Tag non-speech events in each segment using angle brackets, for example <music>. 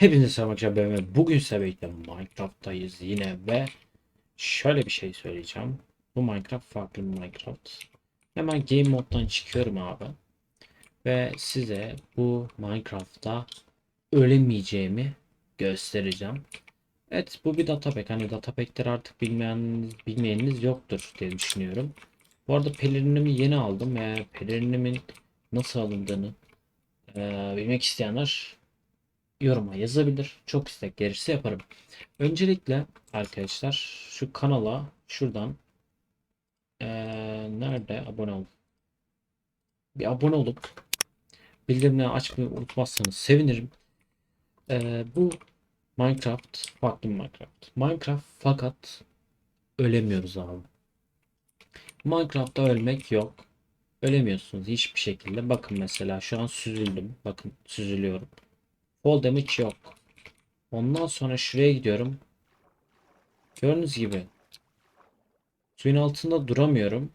Hepinize selam arkadaşlar. Bugün birlikte Minecraft'tayız yine ve şöyle bir şey söyleyeceğim. Bu Minecraft farklı bir Minecraft. Hemen Game Mode'dan çıkıyorum abi. Ve size bu Minecraft'ta ölemeyeceğimi göstereceğim. Evet bu bir datapack. Hani datapack'leri artık bilmeyen, bilmeyeniniz yoktur diye düşünüyorum. Bu arada pelerinimi yeni aldım ve pelerinimin nasıl alındığını eee, bilmek isteyenler yoruma yazabilir. Çok istek gelirse yaparım. Öncelikle arkadaşlar şu kanala şuradan eee, nerede abone ol. Bir abone olup bildirimleri açmayı unutmazsanız sevinirim. Eee, bu Minecraft farklı Minecraft. Minecraft fakat ölemiyoruz abi. Minecraft'ta ölmek yok. Ölemiyorsunuz hiçbir şekilde. Bakın mesela şu an süzüldüm. Bakın süzülüyorum. Fall damage yok. Ondan sonra şuraya gidiyorum. Gördüğünüz gibi suyun altında duramıyorum.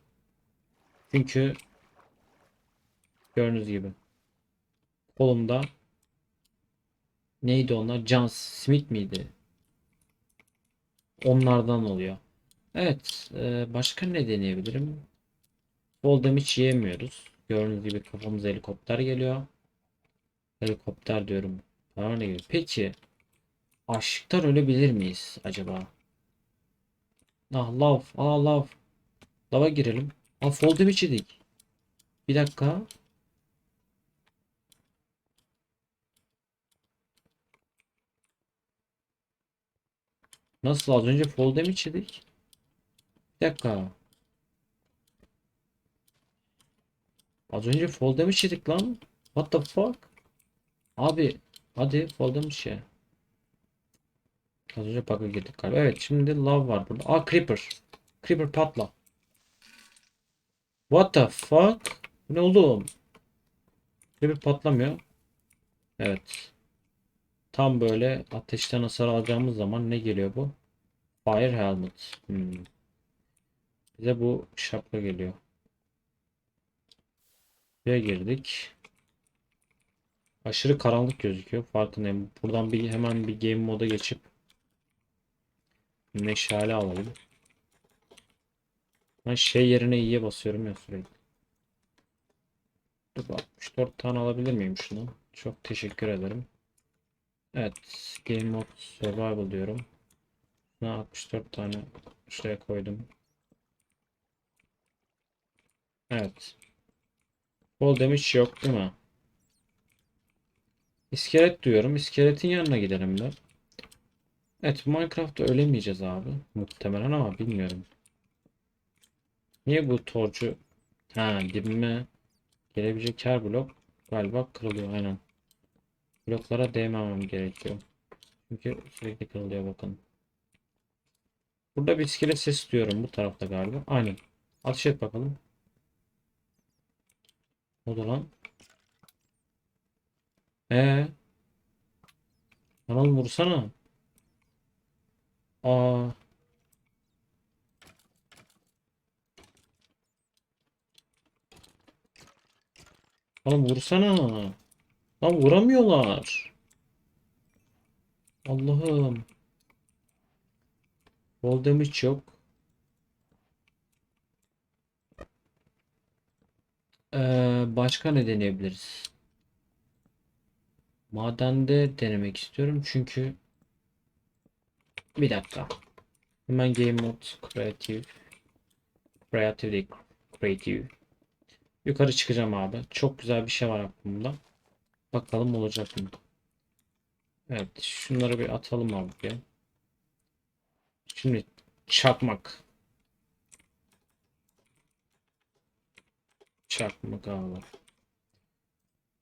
Çünkü gördüğünüz gibi kolumda neydi onlar? John Smith miydi? Onlardan oluyor. Evet. e, başka ne deneyebilirim? Fall damage yiyemiyoruz. Gördüğünüz gibi kafamıza helikopter geliyor. Helikopter diyorum. Ne geliyor? Peki. Açlıktan ölebilir miyiz acaba? Ah lav. Ah lav. Lava girelim. Ah fall damage yedik. Bir dakika. Nasıl az önce fall damage yedik? Bir dakika. Az önce fall damage yedik lan. What the fuck? Abi hadi fall damage ye. Az önce bug'a girdik galiba. Evet şimdi love var burada. Aa creeper. Creeper patla. What the fuck? Bu Ne oldu? Creeper patlamıyor. Evet. Tam böyle ateşten hasar alacağımız zaman ne geliyor bu? Fire helmet. Hmm. Bize bu şapka geliyor. Buraya girdik. Aşırı karanlık gözüküyor. Farkındayım. Buradan bir hemen bir game moda geçip meşale alalım. Ben şey yerine iyiye basıyorum ya sürekli. Dur 64 tane alabilir miyim şunu? Çok teşekkür ederim. Evet. Game mode survival diyorum. Şuna 64 tane şuraya koydum. Evet. Fall damage yok değil mi? İskelet diyorum. İskeletin yanına gidelim de. Evet Minecraft'ta ölemeyeceğiz abi. Muhtemelen ama bilmiyorum. Niye bu torcu ha dibime gelebilecek her blok galiba kırılıyor aynen. Bloklara değmemem gerekiyor. Çünkü sürekli kırılıyor bakın. Burada bir iskelet sesi duyuyorum bu tarafta galiba. Aynen. Ateş et bakalım. Ne oldu lan? Ee? Lan oğlum vursana. Aa. Oğlum vursana. Lan vuramıyorlar. Allah'ım. Fall damage yok. Ee, başka ne deneyebiliriz? Madende denemek istiyorum çünkü bir dakika. Hemen game mode creative creative değil, creative yukarı çıkacağım abi. Çok güzel bir şey var aklımda. Bakalım olacak mı? Evet, şunları bir atalım abi. bir. Şimdi çakmak. Çakmak abi.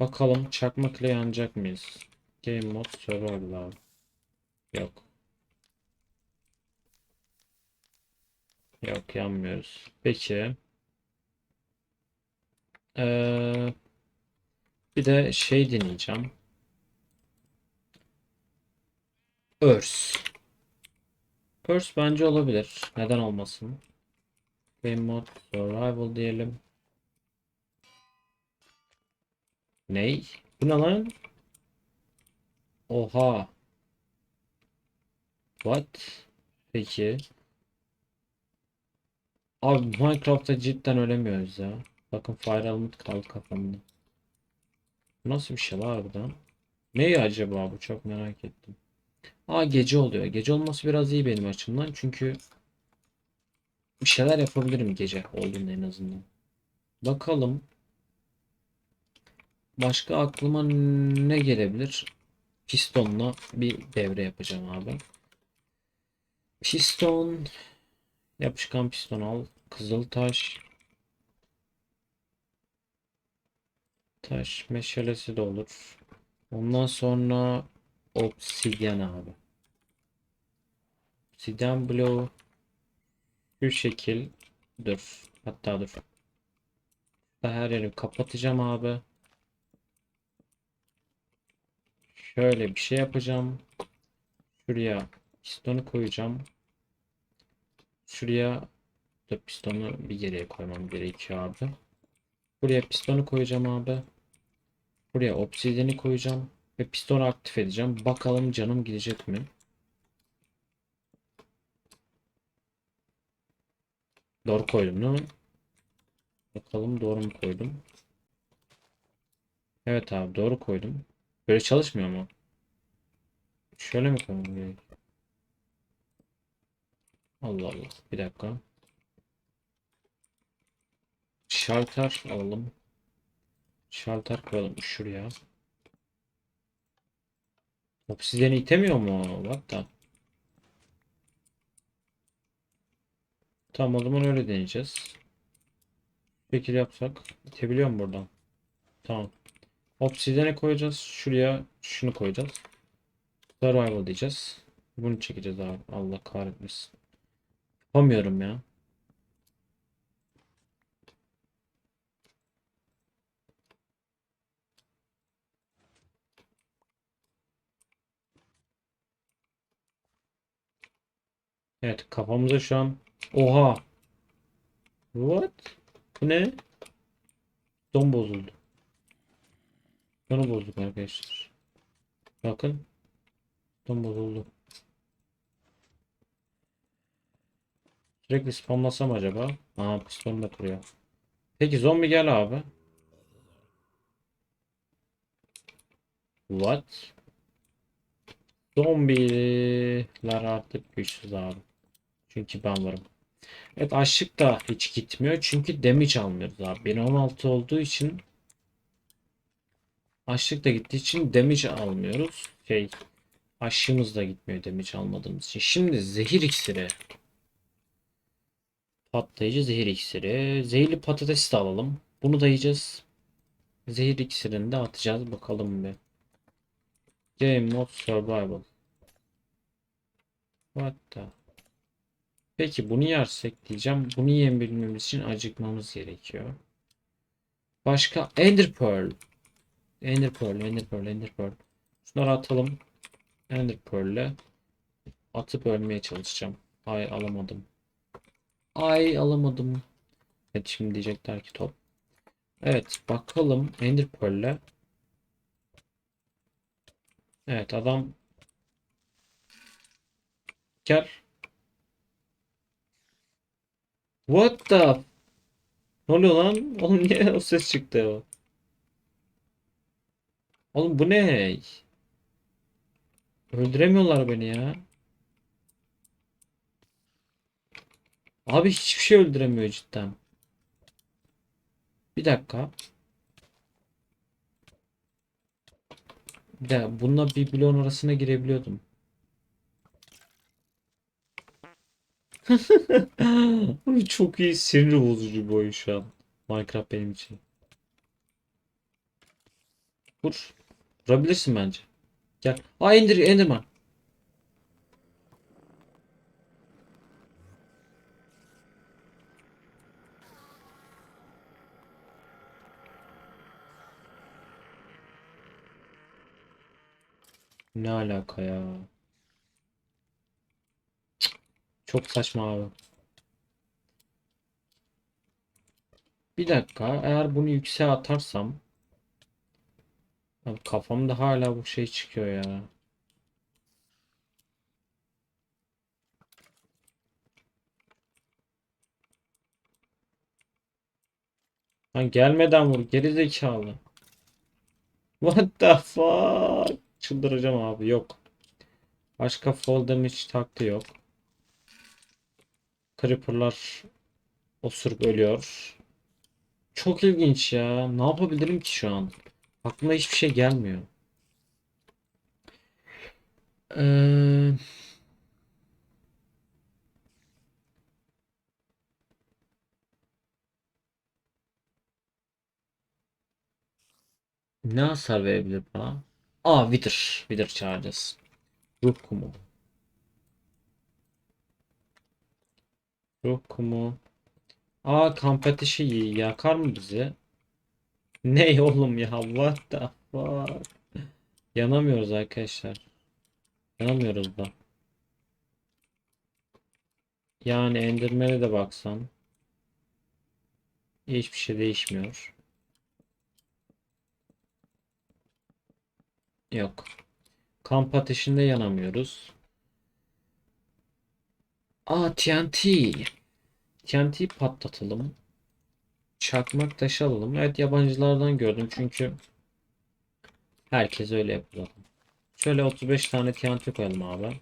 Bakalım çakmak ile yanacak mıyız? Game mode survival abi. Yok. Yok yanmıyoruz. Peki. Ee, bir de şey deneyeceğim. Örs. Örs bence olabilir. Neden olmasın? Game mode survival diyelim. Ney? Bu ne lan? Oha. What? Peki. Abi Minecraft'ta cidden ölemiyoruz ya. Bakın Fire Helmet kaldı kafamda. Nasıl bir şey var harbiden? Ne acaba bu? Çok merak ettim. Aa gece oluyor. Gece olması biraz iyi benim açımdan. Çünkü bir şeyler yapabilirim gece olduğunda en azından. Bakalım. Başka aklıma ne gelebilir? Pistonla bir devre yapacağım abi. Piston. Yapışkan piston al. Kızıl taş. Taş meşalesi de olur. Ondan sonra obsidyen abi. Obsidyen bloğu şu şekil dur. Hatta dur. Her yeri kapatacağım abi. Şöyle bir şey yapacağım. Şuraya pistonu koyacağım. Şuraya da pistonu bir geriye koymam gerekiyor abi. Buraya pistonu koyacağım abi. Buraya obsidiyeni koyacağım. Ve pistonu aktif edeceğim. Bakalım canım gidecek mi? Doğru koydum değil mi? Bakalım doğru mu koydum? Evet abi doğru koydum. Böyle çalışmıyor mu? Şöyle mi koymam? Allah Allah. Bir dakika. Şalter alalım. Şalter koyalım şuraya. Obsidiyeni itemiyor mu? Bak da. Tamam o zaman öyle deneyeceğiz. Şekil yapsak. İtebiliyor mu buradan? Tamam. Obsidiyene koyacağız. Şuraya şunu koyacağız. Survival diyeceğiz. Bunu çekeceğiz abi. Allah kahretmesin. Yapamıyorum ya. Evet kafamıza şu an Oha. What? Bu ne? Don bozuldu. Don bozduk arkadaşlar. Bakın. Don bozuldu. Sürekli spamlasam acaba? Aha piston da kuruyor. Peki zombi gel abi. What? Zombiler artık güçsüz abi. Çünkü ben varım. Evet açlık da hiç gitmiyor. Çünkü damage almıyoruz abi. 1.16 olduğu için açlık da gittiği için damage almıyoruz. Şey aşığımız da gitmiyor damage almadığımız için. Şimdi zehir iksiri. Patlayıcı zehir iksiri. Zehirli patates de alalım. Bunu da yiyeceğiz. Zehir iksirini de atacağız. Bakalım bir. Game Mode Survival. What the? Peki bunu yersek diyeceğim. Bunu yiyebilmemiz için acıkmamız gerekiyor. Başka Ender Pearl. Ender Pearl, Ender Pearl, Ender Pearl. Şunları atalım. Ender Pearl'le atıp ölmeye çalışacağım. Ay alamadım. Ay alamadım. Evet şimdi diyecekler ki top. Evet bakalım Ender Pearl'le. Evet adam Gel. What the? Ne oluyor lan? Oğlum niye o ses çıktı o? Oğlum bu ne? Öldüremiyorlar beni ya. Abi hiçbir şey öldüremiyor cidden. Bir dakika. Bir dakika. Bununla bir bloğun arasına girebiliyordum. <laughs> Çok iyi sinir bozucu bir oyun şu an. Minecraft benim için. Vur. Vurabilirsin bence. Gel. Aa indir Enderman. Ne alaka ya? Çok saçma abi. Bir dakika. Eğer bunu yükseğe atarsam Abi kafamda hala bu şey çıkıyor ya. Lan gelmeden vur geri zekalı. What the fuck? Çıldıracağım abi yok. Başka fall damage taktiği yok. Creeper'lar osurup ölüyor. Çok ilginç ya. Ne yapabilirim ki şu an? Aklıma hiçbir şey gelmiyor. Eee... Ne hasar verebilir bana? Aa Wither. Wither çağıracağız. Ruh kumu. Ruh kumu. Aa kamp yakar mı bizi? <laughs> Ne oğlum ya? What the fuck? Yanamıyoruz arkadaşlar. Yanamıyoruz da. Yani Enderman'e de baksan. Hiçbir şey değişmiyor. Yok. Kamp ateşinde yanamıyoruz. Aa TNT. TNT patlatalım. Çakmak taşı alalım. Evet yabancılardan gördüm çünkü herkes öyle yapıyor. Şöyle 35 tane TNT koyalım abi.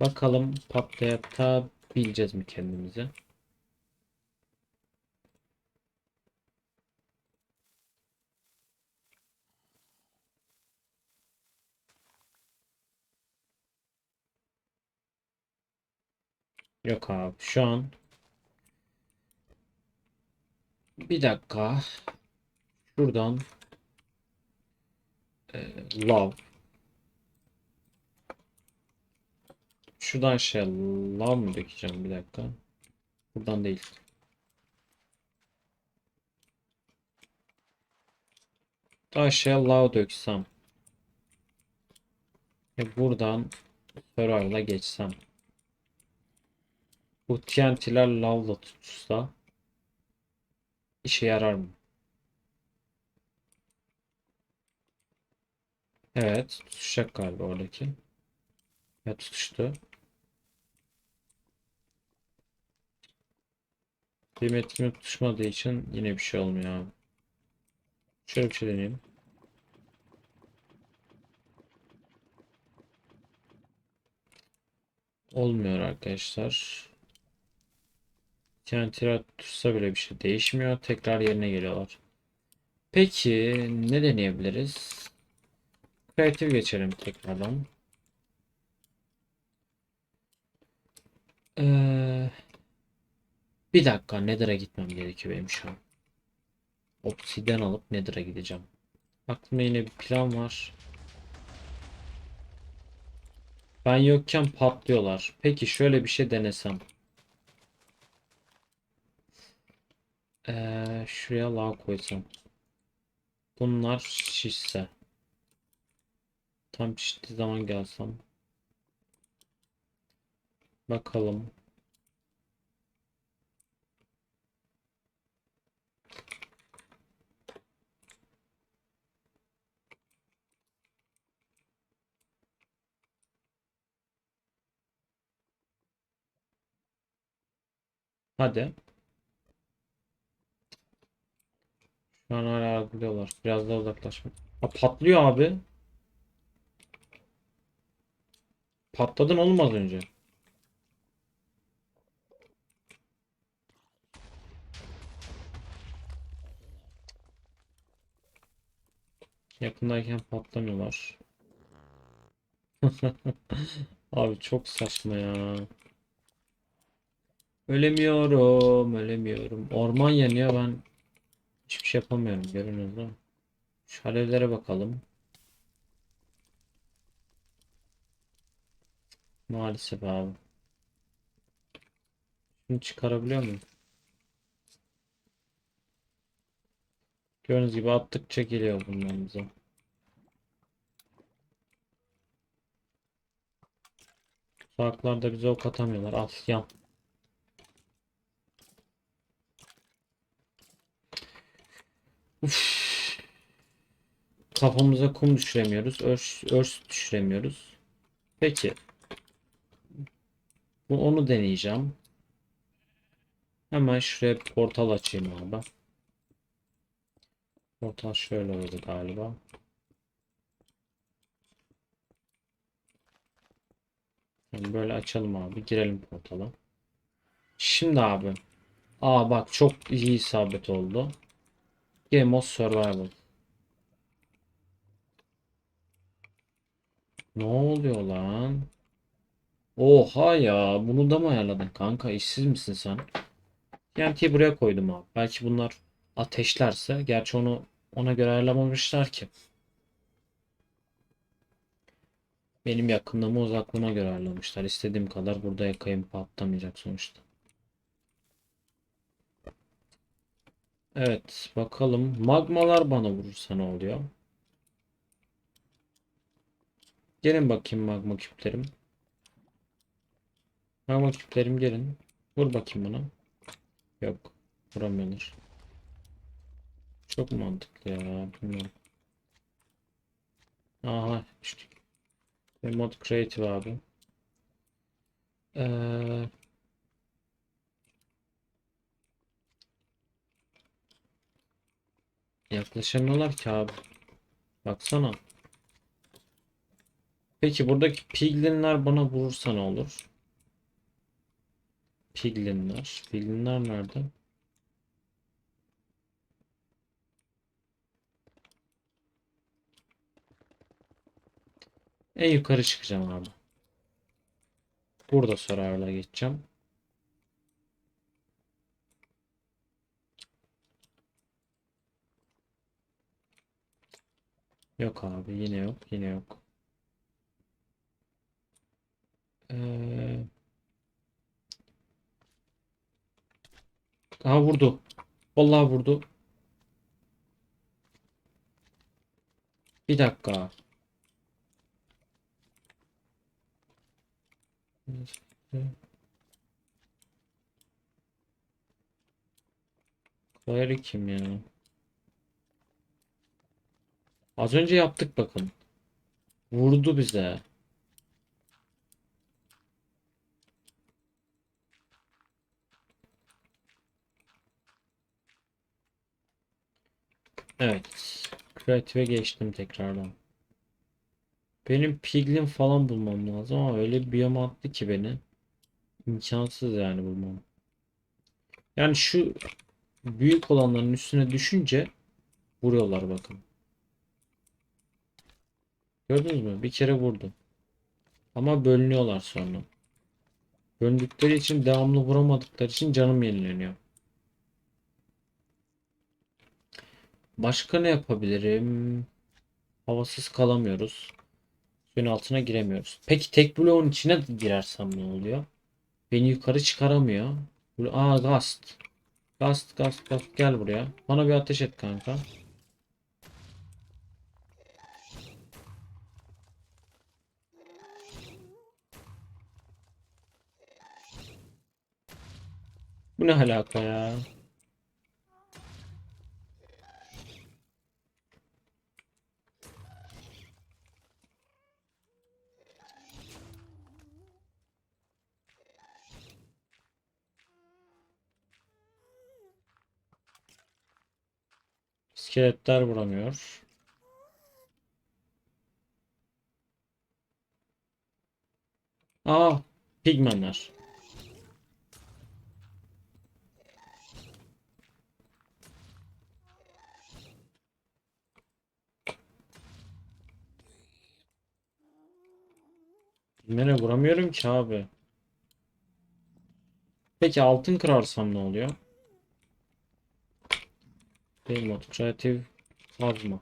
Bakalım patlayatabileceğiz mi kendimizi? Yok abi şu an bir dakika. Şuradan e, love. Şuradan şey love mı dökeceğim? Bir dakika. Buradan değil. Aşağıya love döksem. Ve buradan survival'a geçsem. Bu TNT'ler lavla tutuşsa işe yarar mı? Evet, tutuşacak galiba oradaki. Ya tutuştu. Benim etkime tutuşmadığı için yine bir şey olmuyor abi. Şöyle bir şey deneyeyim. Olmuyor arkadaşlar. TNT'ler tutsa bile bir şey değişmiyor. Tekrar yerine geliyorlar. Peki ne deneyebiliriz? Creative geçelim tekrardan. Ee, bir dakika Nether'a gitmem gerekiyor benim şu an. Obsidian alıp Nether'a gideceğim. Aklımda yine bir plan var. Ben yokken patlıyorlar. Peki şöyle bir şey denesem. Ee, şuraya lav koysam. Bunlar şişse. Tam şiştiği zaman gelsem. Bakalım. Hadi. Şu an hala algılıyorlar. Biraz daha uzaklaşmak. Ha, patlıyor abi. Patladın oğlum az önce. Yakındayken patlamıyorlar. <laughs> Abi çok saçma ya. Ölemiyorum, ölemiyorum. Orman yanıyor ben hiçbir şey yapamıyorum görünüyor değil mi? Şu alevlere bakalım. Maalesef abi. Şunu çıkarabiliyor muyum? Gördüğünüz gibi attıkça geliyor bundan bize. Uzaklarda bize ok atamıyorlar. Al. Uf. Kafamıza kum düşüremiyoruz. Örs, örs düşüremiyoruz. Peki. Bu onu deneyeceğim. Hemen şuraya portal açayım abi. Portal şöyle oldu galiba. Yani böyle açalım abi. Girelim portala. Şimdi abi. Aa bak çok iyi isabet oldu. Game of Survival. Ne oluyor lan? Oha ya. Bunu da mı ayarladın kanka? İşsiz misin sen? TNT'yi buraya koydum abi. Belki bunlar ateşlerse. Gerçi onu ona göre ayarlamamışlar ki. Benim yakınlığımı uzaklığıma göre ayarlamışlar. İstediğim kadar burada yakayım patlamayacak sonuçta. Evet bakalım. Magmalar bana vurursa ne oluyor? Gelin bakayım magma küplerim. Magma küplerim gelin. Vur bakayım bana. Yok. Vuramıyorlar. Çok mantıklı ya. Bilmiyorum. Aha düştük. Remote Creative abi. Ee, yaklaşamıyorlar ki abi. Baksana. Peki buradaki piglinler bana vurursa ne olur? Piglinler. Piglinler nerede? En yukarı çıkacağım abi. Burada Survivor'a geçeceğim. Yok abi yine yok yine yok. Ee... Aha vurdu. Vallahi vurdu. Bir dakika. Clary kim ya? Az önce yaptık bakın. Vurdu bize. Evet. Creative'e geçtim tekrardan. Benim piglin falan bulmam lazım ama öyle bir biyom attı ki beni. İmkansız yani bulmam. Yani şu büyük olanların üstüne düşünce vuruyorlar bakın. Gördünüz mü? Bir kere vurdu. Ama bölünüyorlar sonra. Bölündükleri için devamlı vuramadıkları için canım yenileniyor. Başka ne yapabilirim? Havasız kalamıyoruz. Suyun altına giremiyoruz. Peki tek bloğun içine girersem ne oluyor? Beni yukarı çıkaramıyor. Aa gast. Gast gast gast gel buraya. Bana bir ateş et kanka. Bu ne alaka ya? İskeletler vuramıyor. Aa, pigmenler. Pigmene vuramıyorum ki abi. Peki altın kırarsam ne oluyor? Game mode kreatif kazma.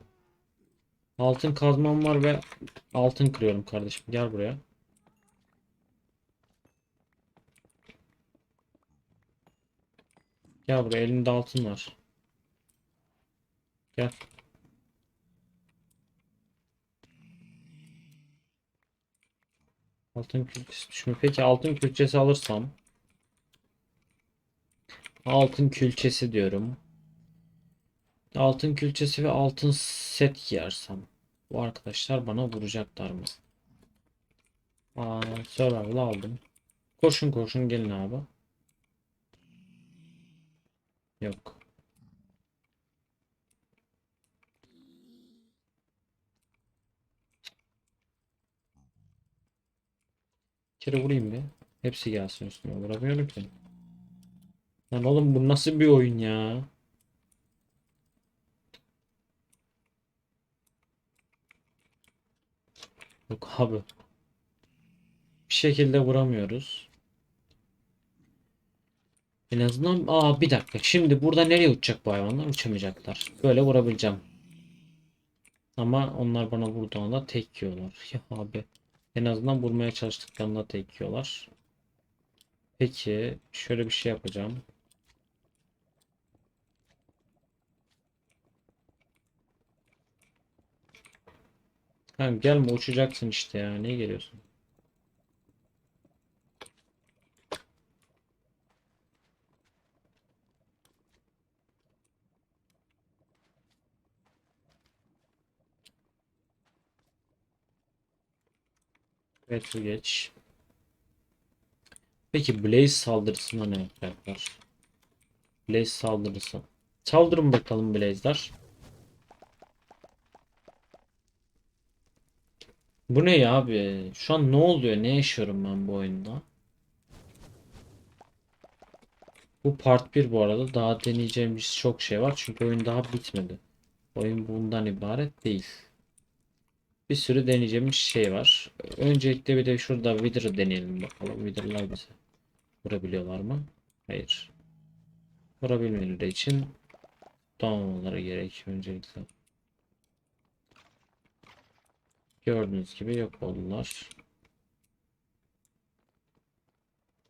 Altın kazmam var ve altın kırıyorum kardeşim. Gel buraya. Gel buraya elimde altın var. Gel. Altın külçesi düşmüyor. Peki altın külçesi alırsam altın külçesi diyorum. Altın külçesi ve altın set giyersem bu arkadaşlar bana vuracaklar mı? Aa, survival aldım. Koşun koşun gelin abi. Yok. Kere vurayım bir. Hepsi gelsin üstüme. Vuramıyorum ki. Lan oğlum bu nasıl bir oyun ya? Yok abi. Bir şekilde vuramıyoruz. En azından aa bir dakika. Şimdi burada nereye uçacak bu hayvanlar? Uçamayacaklar. Böyle vurabileceğim. Ama onlar bana vurduğunda tek yiyorlar. <laughs> Ya abi. En azından vurmaya çalıştıklarında tek yiyorlar. Peki şöyle bir şey yapacağım. Tamam gelme uçacaksın işte ya. Niye geliyorsun? Bu geç. Peki Blaze saldırısına ne yapacaklar? Blaze saldırısı. Saldırın bakalım Blaze'ler. Bu ne ya abi? Şu an ne oluyor? Ne yaşıyorum ben bu oyunda? Bu part 1 bu arada. Daha deneyeceğimiz çok şey var. Çünkü oyun daha bitmedi. Oyun bundan ibaret değil. Bir sürü deneyeceğimiz şey var. Öncelikle bir de şurada Wither'ı deneyelim bakalım. Wither'lar bize vurabiliyorlar mı? Hayır. Vurabilmeleri için doğmaları gerek öncelikle. Gördüğünüz gibi yok oldular.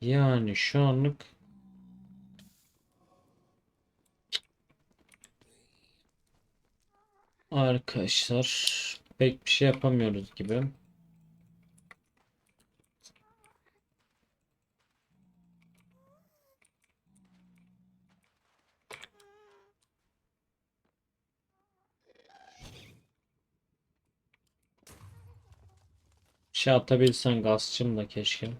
Yani şu anlık arkadaşlar pek bir şey yapamıyoruz gibi. şey atabilsen gazçım da keşke.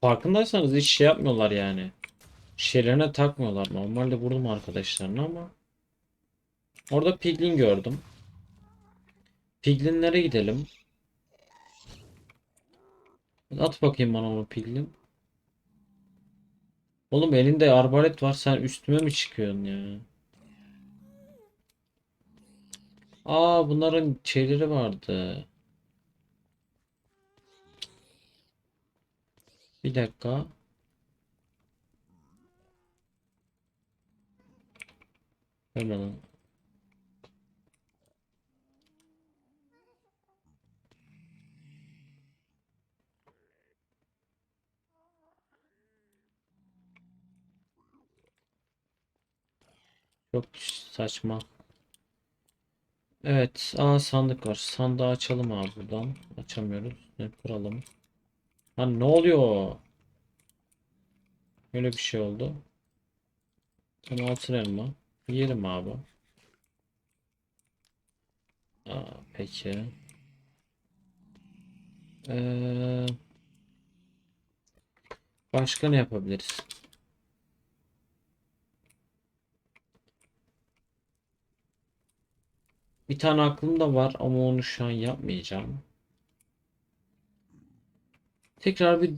Farkındaysanız hiç şey yapmıyorlar yani. Şeylerine takmıyorlar. Normalde vurdum arkadaşlarına ama. Orada piglin gördüm. Piglinlere gidelim. At bakayım bana onu piglin. Oğlum elinde arbalet var sen üstüme mi çıkıyorsun ya? Aa bunların şeyleri vardı. Bir dakika. Hemen. Çok saçma. Evet. Aa sandık var. Sandığı açalım abi buradan. Açamıyoruz. Ne kuralım. Lan ne oluyor? Öyle bir şey oldu. Tam altın elma. Yiyelim abi. Aa, peki. Ee, başka ne yapabiliriz? Bir tane aklımda var ama onu şu an yapmayacağım. Tekrar bir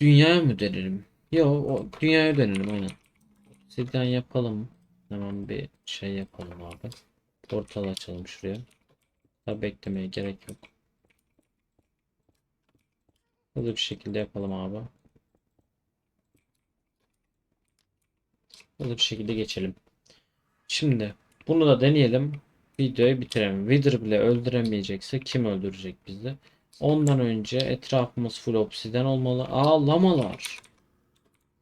dünyaya mı dönelim? Yo, o dünyaya dönelim aynen. Sizden yapalım. Hemen bir şey yapalım abi. Portal açalım şuraya. Daha beklemeye gerek yok. Hızlı bir şekilde yapalım abi. Hızlı bir şekilde geçelim. Şimdi bunu da deneyelim. Videoyu bitirelim. Wither bile öldüremeyecekse kim öldürecek bizi? Ondan önce etrafımız full obsiden olmalı. Aa lamalar.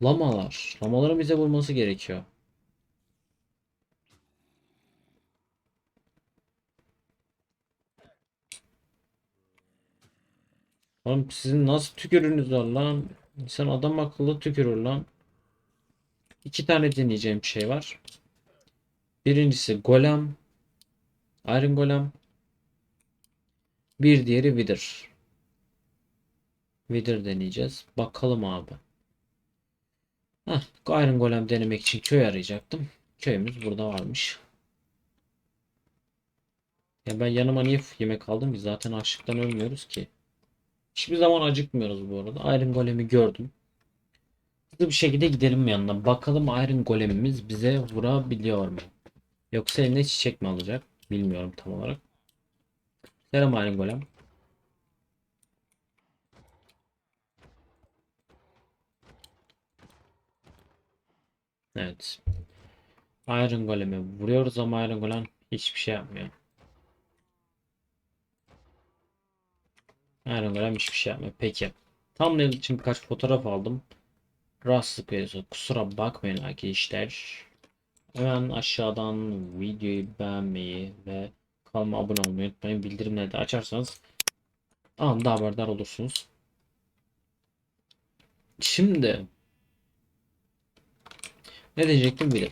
Lamalar. Lamaların bize vurması gerekiyor. Oğlum sizin nasıl tükürünüz lan? İnsan adam akıllı tükürür lan. İki tane deneyeceğim şey var. Birincisi Golem. Iron Golem. Bir diğeri Wither. Wither deneyeceğiz. Bakalım abi. Heh, Iron Golem denemek için köy arayacaktım. Köyümüz burada varmış. Ya ben yanıma niye yemek aldım ki? Zaten açlıktan ölmüyoruz ki. Hiçbir zaman acıkmıyoruz bu arada. Iron Golem'i gördüm. Hızlı bir şekilde gidelim yanına. Bakalım Iron Golem'imiz bize vurabiliyor mu? Yoksa eline çiçek mi alacak? Bilmiyorum tam olarak. Selam Iron Golem. Evet. Iron Golem'e vuruyoruz ama Iron Golem hiçbir şey yapmıyor. Iron Golem hiçbir şey yapmıyor. Peki. Thumbnail için birkaç fotoğraf aldım. Rahatsızlık veriyorsa kusura bakmayın arkadaşlar. Hemen aşağıdan videoyu beğenmeyi ve kanalıma abone olmayı unutmayın. Bildirimleri de açarsanız anında haberdar olursunuz. Şimdi ne diyecektim bilir.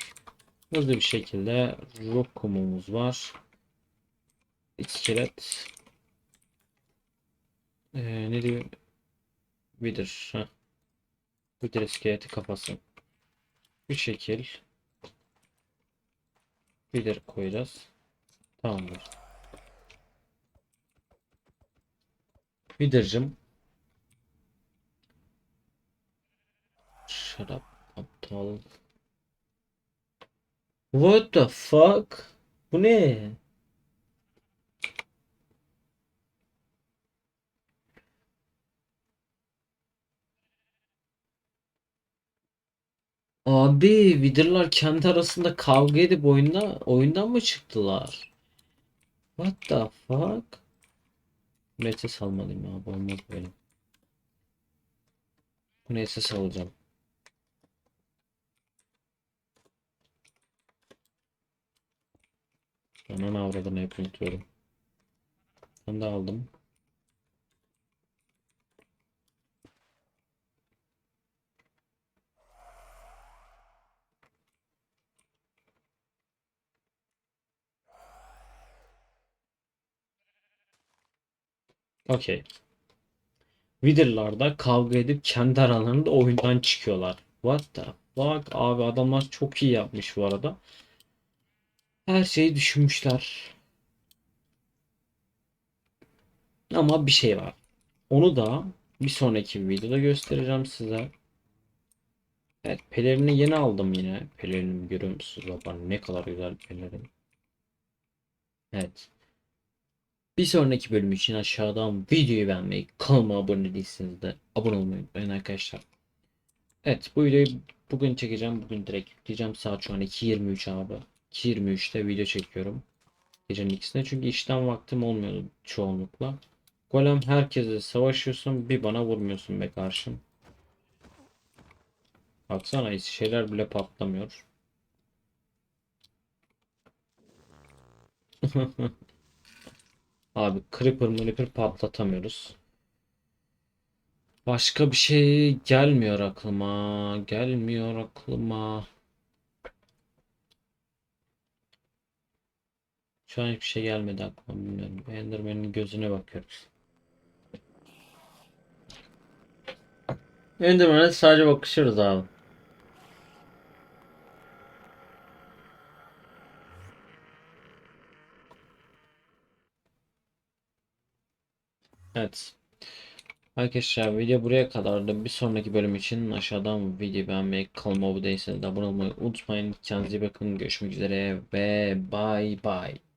Hızlı bir şekilde ruh kumumuz var. İskelet. Ee, ne diyor? Wither. Heh. Wither kafası. Bir şekil. Wither koyacağız. Tamamdır. Wither'cım. Shut up. Aptal. What the fuck? Bu ne? Abi Wither'lar kendi arasında kavga edip oyunda oyundan mı çıktılar? What the fuck? Neyse salmalıyım abi olmaz böyle. Neyse salacağım. Anan avradını hep unutuyorum. Ben de aldım. Okey. Wither'lar da kavga edip kendi aralarında oyundan çıkıyorlar. What the fuck? Abi adamlar çok iyi yapmış bu arada. Her şeyi düşünmüşler. Ama bir şey var. Onu da bir sonraki videoda göstereceğim size. Evet pelerini yeni aldım yine. Pelerinimi görüyor musunuz? Ne kadar güzel pelerin. Evet. Bir sonraki bölüm için aşağıdan videoyu beğenmeyi, kanalıma abone değilseniz de abone olmayı unutmayın arkadaşlar. Evet bu videoyu bugün çekeceğim. Bugün direkt yükleyeceğim. Saat şu an 2.23 abi. 2.23'te video çekiyorum. Gecenin ikisinde çünkü işten vaktim olmuyordu çoğunlukla. Golem herkese savaşıyorsun bir bana vurmuyorsun be karşım. Baksana şeyler bile patlamıyor. <laughs> Abi creeper mripper patlatamıyoruz. Başka bir şey gelmiyor aklıma. Gelmiyor aklıma. Şu an hiçbir şey gelmedi aklıma bilmiyorum. Enderman'in gözüne bakıyoruz. Enderman'e sadece bakışırız abi. Evet. Arkadaşlar video buraya kadardı. Bir sonraki bölüm için aşağıdan video beğenmeyi, kanalıma abone değilseniz de abone olmayı unutmayın. Kendinize iyi bakın. Görüşmek üzere ve bye bye.